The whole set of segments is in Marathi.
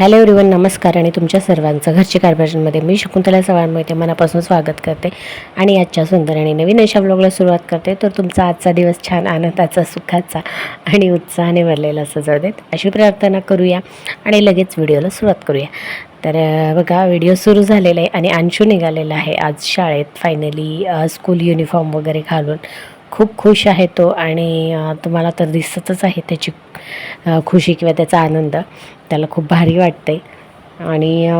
हॅलो एवरीवन नमस्कार आणि तुमच्या सर्वांचं घरची कारभारांमध्ये मी शकुंतला चव्हाणमध्ये मनापासून स्वागत करते. आणि आजच्या सुंदर आणि नवीन अशा ब्लॉगला सुरुवात करते. तर तुमचा आजचा दिवस छान आनंदाचा सुखाचा आणि उत्साहाने भरलेला असं जाऊ देत. अशी प्रार्थना करूया आणि लगेच व्हिडिओला सुरुवात करूया. तर बघा व्हिडिओ सुरू झालेला आहे आणि अंशू निघालेला आहे आज शाळेत. फायनली स्कूल युनिफॉर्म वगैरे घालून. खूप खुश आहे तो आणि तुम्हाला तर दिसतच आहे त्याची खुशी किंवा त्याचा आनंद. त्याला खूप भारी वाटते आणि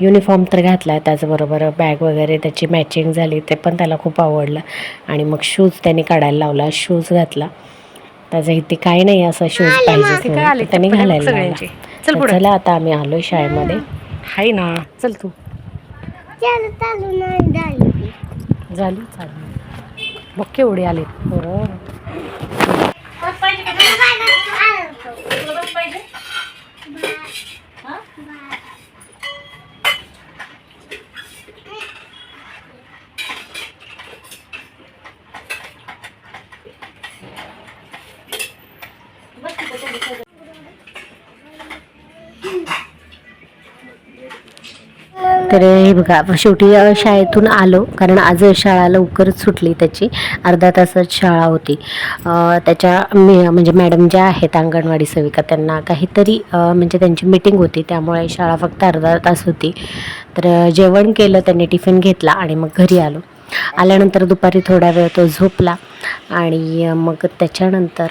युनिफॉर्म तर घातला आहे त्याचबरोबर बॅग वगैरे त्याची मॅचिंग झाली ते पण त्याला खूप आवडलं. आणि मग शूज त्यांनी काढायला लावला शूज घातला. त्याचं इथे काही नाही असं शूज पाहिजे काय आले त्यांनी घालायला. लावला. चल. चला आता आम्ही आलो शाळेमध्ये. हाय ना. चल तू. झाली चालू. बघ केवढे आले तर हे बघा शेवटी शाळेतून आलो कारण आज शाळा लवकरच सुटली त्याची. अर्धा तासच शाळा होती. त्याच्या मे म्हणजे मॅडम ज्या आहेत अंगणवाडी सेविका त्यांना काहीतरी म्हणजे त्यांची मीटिंग होती. त्यामुळे शाळा फक्त अर्धा तास होती. तर जेवण केलं त्यांनी टिफिन घेतला आणि मग घरी आलो. आल्यानंतर दुपारी थोडा वेळ तो झोपला आणि मग त्याच्यानंतर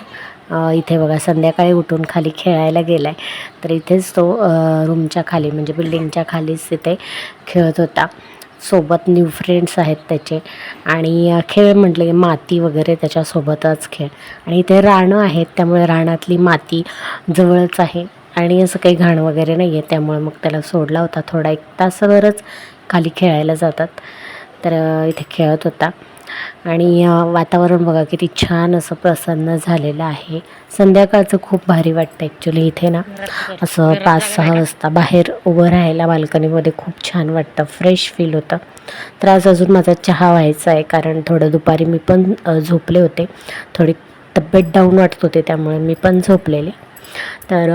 इथे बघा संध्याकाळी उठून खाली खेळायला गेला आहे तर इथेच तो रूमच्या खाली म्हणजे बिल्डिंगच्या खालीच तिथे खेळत होता. सोबत न्यू फ्रेंड्स आहेत त्याचे. आणि खेळ म्हटले की माती वगैरे त्याच्यासोबतच खेळ. आणि इथे रानं आहेत त्यामुळे रानातली माती जवळच आहे. आणि असं काही घाण वगैरे नाही आहे त्यामुळे मग त्याला सोडला होता थोडा एक तासभरच खाली खेळायला जातात. तर इथे खेळत होता. आणि वातावरण बघा किती छान असं प्रसन्न झालेलं आहे. संध्याकाळचं खूप भारी वाटतं ॲक्च्युली इथे ना. असं पाच सहा वाजता बाहेर उभं राहायला बाल्कनीमध्ये खूप छान वाटतं फ्रेश फील होतं. तर आज अजून माझा चहा व्हायचा आहे कारण थोडं दुपारी मी पण झोपले होते. थोडी तब्येत डाऊन वाटत होते त्यामुळे मी पण झोपलेले. तर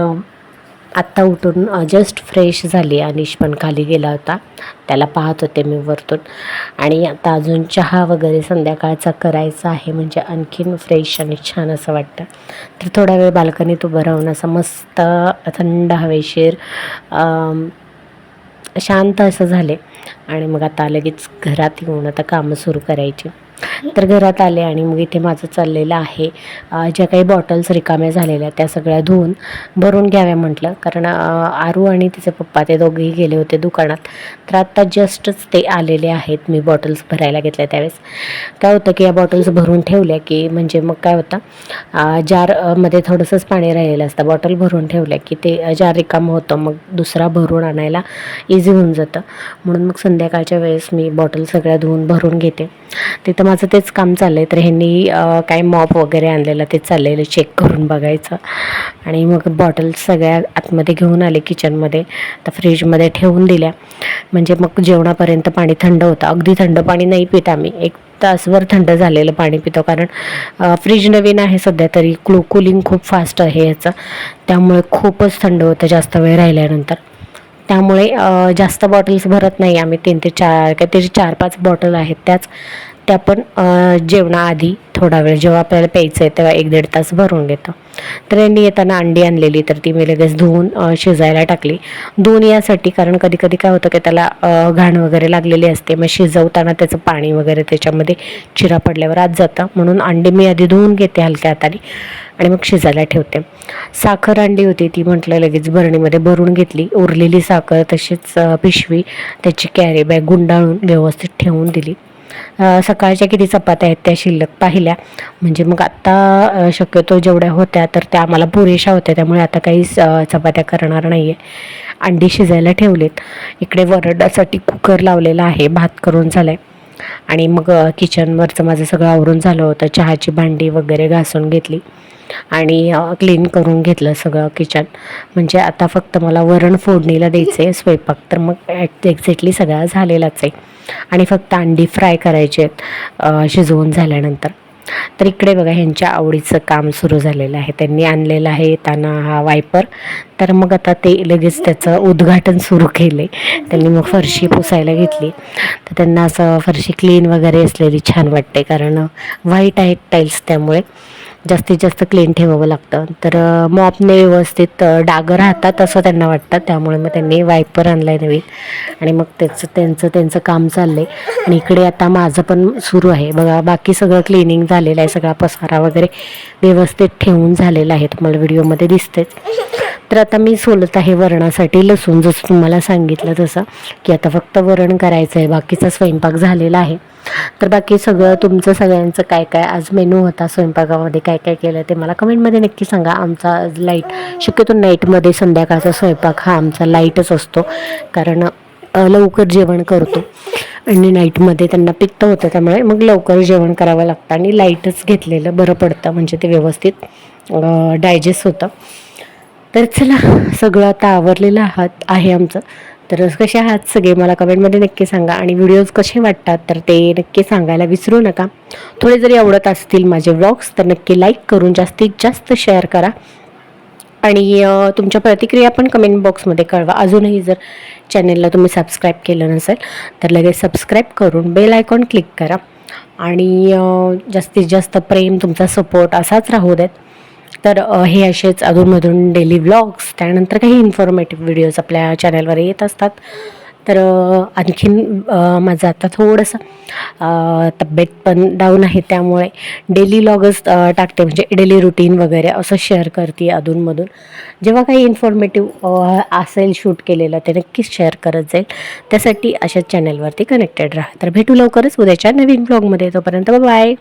आत्ता उठून जस्ट फ्रेश झाली अनिश पण खाली गेला होता. त्याला पाहत होते मी वरतून. आणि आता अजून चहा वगैरे संध्याकाळचा करायचा आहे म्हणजे आणखीन फ्रेश आणि छान असं वाटतं. तर थोडा वेळ बाल्कनीत उभं राहून असं मस्त थंड हवेशीर शांत असं झाले. आणि मग आता लगेच घरात येऊन आता कामं सुरू करायची. तर घरात आले आणि मग इथे माझं चाललेलं आहे. ज्या काही बॉटल्स रिकाम्या झालेल्या त्या सगळ्या धुवून भरून घ्याव्या म्हटलं. कारण आरू आणि तिचे पप्पा ते दोघेही गेले होते दुकानात. तर आत्ता जस्टच ते आलेले आहेत. मी बॉटल्स भरायला घेतल्या त्यावेळेस. काय होतं की या बॉटल्स भरून ठेवल्या की म्हणजे मग काय होतं जारमध्ये थोडंसंच पाणी राहिलेलं असतं. बॉटल भरून ठेवल्या की ते जार रिकामं होतं. मग दुसरा भरून आणायला इझी होऊन जातं. म्हणून मग संध्याकाळच्या वेळेस मी बॉटल सगळ्या धुवून भरून घेते. तिथं माझं तेच काम चाललं आहे तर ह्यांनी काय मॉप वगैरे आणलेलं ते चाललेलं चेक करून बघायचं. आणि मग बॉटल्स सगळ्या आतमध्ये घेऊन आले किचनमध्ये तर फ्रीजमध्ये ठेवून दिल्या. म्हणजे मग जेवणापर्यंत पाणी थंड होतं. अगदी थंड पाणी नाही पित आम्ही. एक तासभर थंड झालेलं पाणी पितो. कारण फ्रीज नवीन आहे सध्या तरी. क्लो कुलिंग खूप फास्ट आहे याचं त्यामुळे खूपच थंड होतं जास्त वेळ राहिल्यानंतर. त्यामुळे जास्त बॉटल्स भरत नाही आम्ही. तीन ते चार काय त्याचे चार पाच बॉटल आहेत त्याच. त्या पण जेवणाआधी थोडा वेळ जेव्हा आपल्याला प्यायचं आहे तेव्हा एक दीड तास भरून घेतो. तर यांनी येताना अंडी आणलेली तर ती मी लगेच धुवून शिजायला टाकली. धुवून यासाठी कारण कधी कधी काय होतं की त्याला घाण वगैरे लागलेली असते मग शिजवताना त्याचं पाणी वगैरे त्याच्यामध्ये चिरा पडल्यावर आत जातं. म्हणून अंडी मी आधी धुवून घेते हलक्या हाताने आणि मग शिजायला ठेवते. साखर अंडी होती ती म्हटलं लगेच बरणीमध्ये भरून घेतली. उरलेली साखर तशीच पिशवी त्याची कॅरी बॅग गुंडाळून व्यवस्थित ठेवून दिली. सकाळच्या किती चपात्या आहेत त्या शिल्लक पाहिल्या. म्हणजे मग आत्ता शक्यतो जेवढ्या होत्या तर त्या आम्हाला पुरेशा होत्या. त्यामुळे आता काही चपात्या करणार नाही आहे अंडी शिजायला ठेवलेत. इकडे वरडासाठी कुकर लावलेला आहे. भात करून झाला आहे आणि मग किचनवरचं माझं सगळं आवरून झालं होतं. चहाची भांडी वगैरे घासून घेतली. आणि क्लीन करून घेतलं सगळं किचन म्हणजे आता फक्त मला वरण फोडणीला द्यायचं आहे स्वयंपाक. तर मग एक्झॅक्टली सगळा झालेलाच आहे. आणि फक्त अंडी फ्राय करायचे आहेत शिजवून झाल्यानंतर. तर इकडे बघा ह्यांच्या आवडीचं काम सुरू झालेलं आहे. त्यांनी आणलेलं आहे येताना हा वायपर तर मग आता ते लगेच त्याचं उद्घाटन सुरू केले त्यांनी मग फरशी पुसायला घेतली. तर त्यांना असं फरशी क्लीन वगैरे असलेली छान वाटते. कारण व्हाईट आहेत टाईल्स त्यामुळे. जास्तीत जास्त क्लीन ठेवावं लागतं. तर मॉपने व्यवस्थित डाग डागं राहतात असं त्यांना वाटतं. त्यामुळे मग त्यांनी वायपर आणला आहे नवीन. आणि मग त्याचं त्यांचं त्यांचं काम चाललं आहे आणि इकडे आता माझं पण सुरू आहे. बघा बाकी सगळं क्लिनिंग झालेलं आहे. सगळा पसारा वगैरे व्यवस्थित ठेवून झालेला आहे. तुम्हाला व्हिडिओमध्ये दिसतेच तर आता मी सोलत आहे वरणासाठी लसूण जसं तुम्हाला सांगितलं तसं की आता फक्त वरण करायचं आहे बाकीचा स्वयंपाक झालेला आहे. तर बाकी सगळं तुमचं सगळ्यांचं काय काय आज मेनू होता स्वयंपाकामध्ये काय काय केलं ते मला कमेंटमध्ये नक्की सांगा. आमचा आज लाइट शक्यतो नाईटमध्ये संध्याकाळचा स्वयंपाक हा आमचा लाईटच असतो कारण लवकर जेवण करतो. आणि नाईटमध्ये त्यांना पित्त होतं त्यामुळे मग लवकर जेवण करावं लागतं. आणि लाईटच घेतलेलं बरं पडतं म्हणजे ते व्यवस्थित डायजेस्ट होतं. तर चला सगळं आता आवरलेलं आहात आहे आमचं. तर कसे आहात सगळे? मला कमेंटमध्ये नक्की सांगा. आणि व्हिडिओज कसे वाटतात तर ते नक्की सांगायला विसरू नका. थोडे जरी आवडत असतील माझे व्लॉग्स तर नक्की लाईक करून जास्तीत जास्त शेअर करा. आणि तुमच्या प्रतिक्रिया पण कमेंट बॉक्समध्ये कळवा. अजूनही जर चॅनेलला तुम्ही सबस्क्राईब केलं नसेल तर लगेच सबस्क्राईब करून बेल आयकॉन क्लिक करा. आणि जास्तीत जास्त प्रेम तुमचा सपोर्ट असाच राहू देत. तर हे असेच अधूनमधून डेली व्लॉग्स त्यानंतर काही इन्फॉर्मेटिव्ह व्हिडिओज आपल्या चॅनलवर येत असतात. तर आणखीन माझं आता थोडंसं तब्येत पण डाऊन आहे त्यामुळे डेली लॉगच टाकते. म्हणजे डेली रुटीन वगैरे असं शेअर करते अधूनमधून. जेव्हा काही इन्फॉर्मेटिव्ह असेल शूट केलेलं ते नक्कीच शेअर करत जाईल. त्यासाठी अशाच चॅनलवरती कनेक्टेड राहा. तर भेटू लवकरच उद्याच्या नवीन ब्लॉगमध्ये तोपर्यंत बाय